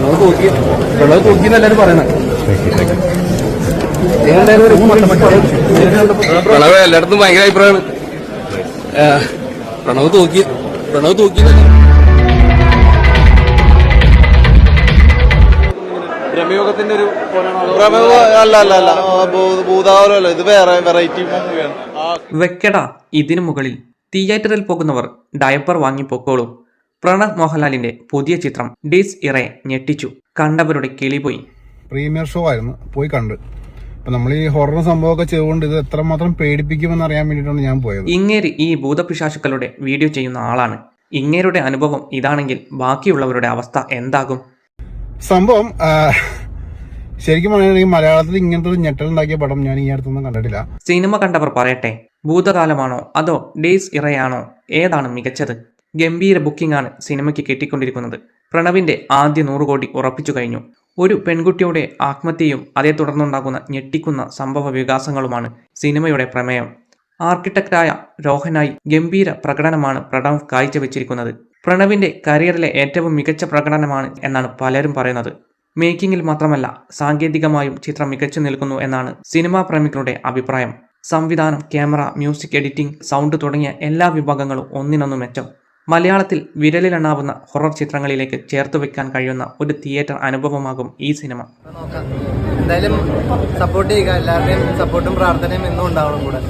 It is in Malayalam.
പ്രണവ് തൂക്കി പ്രണവ് തൂക്കി പറയുന്നത് പ്രണവ് എല്ലായിടത്തും ഭയങ്കര അഭിപ്രായമാണ്. പ്രണവ് തൂക്കി പ്രണവ് തൂക്കി ബ്രഹ്മയോഗത്തിന്റെ ഒരു പ്രമേഹ അല്ല അല്ല അല്ല. ഭൂതാവലല്ല ഇത് വേറെ വെറൈറ്റി മൂവിയാണ് വെക്കട ഇതിനു മുകളിൽ. തിയേറ്ററിൽ പോകുന്നവർ ഡയപ്പർ വാങ്ങി പൊക്കോളൂ. പ്രണവ് മോഹൻലാലിന്റെ പുതിയ ചിത്രം ഡിസ് ഇറെ ഞെട്ടിച്ചു. കണ്ടവരുടെ കിളി പോയി. പ്രീമിയർ ഷോ ആയിരുന്നു. പോയി കണ്ട്. അപ്പൊ നമ്മൾ ഈ ഹൊറർ സംഭവമൊക്കെ ചെയ്തുകൊണ്ട് ഇത് എത്രമാത്രം പേടിപ്പിക്കുമെന്ന് അറിയാൻ വേണ്ടിയിട്ടാണ് ഞാൻ പോയത്. ഇങ്ങേര് ഈ ഭൂതപിശാശുക്കളുടെ വീഡിയോ ചെയ്യുന്ന ആളാണ്. ഇങ്ങേരുടെ അനുഭവം ഇതാണെങ്കിൽ ബാക്കിയുള്ളവരുടെ അവസ്ഥ എന്താകും? സംഭവം ശരിക്കും പറയുകയാണെങ്കിൽ മലയാളത്തിൽ ഇങ്ങനത്തെ ഒരു ഞെട്ടലുണ്ടാക്കിയ പടം ഞാൻ ഈ അടുത്തൊന്നും കണ്ടിട്ടില്ല. സിനിമ കണ്ടവർ പറയട്ടെ ഭൂതകാലമാണോ അതോ ഡേയ്സ് ഇറയാണോ? ഏതാണ് മികച്ചത്? ഗംഭീര ബുക്കിംഗ് ആണ് സിനിമയ്ക്ക് കിട്ടിക്കൊണ്ടിരിക്കുന്നത്. പ്രണവിന്റെ ആദ്യ നൂറ് കോടി ഉറപ്പിച്ചു കഴിഞ്ഞു. ഒരു പെൺകുട്ടിയുടെ ആത്മഹത്യയും അതേ തുടർന്നുണ്ടാകുന്ന ഞെട്ടിക്കുന്ന സംഭവ വികാസങ്ങളുമാണ് സിനിമയുടെ പ്രമേയം. ആർക്കിടെക്റ്റായ രോഹനായി ഗംഭീര പ്രകടനമാണ് പ്രണവ് കാഴ്ചവെച്ചിരിക്കുന്നത്. പ്രണവിന്റെ കരിയറിലെ ഏറ്റവും മികച്ച പ്രകടനമാണ് എന്നാണ് പലരും പറയുന്നത്. മേക്കിങ്ങിൽ മാത്രമല്ല സാങ്കേതികമായും ചിത്രം മികച്ചു നിൽക്കുന്നു എന്നാണ് സിനിമാ പ്രേമികളുടെ അഭിപ്രായം. സംവിധാനം ക്യാമറ മ്യൂസിക് എഡിറ്റിംഗ് സൗണ്ട് തുടങ്ങിയ എല്ലാ വിഭാഗങ്ങളും ഒന്നിനൊന്നു മെച്ചം. മലയാളത്തിൽ വിരലിലെണ്ണാവുന്ന ഹൊറർ ചിത്രങ്ങളിലേക്ക് ചേർത്ത് വെക്കാൻ കഴിയുന്ന ഒരു തിയേറ്റർ അനുഭവമാകും ഈ സിനിമ. എന്തായാലും സപ്പോർട്ട് ചെയ്യുക. എല്ലാവരുടെയും സപ്പോർട്ടും പ്രാർത്ഥനയും എന്നും ഉണ്ടാവണം കൂടെ.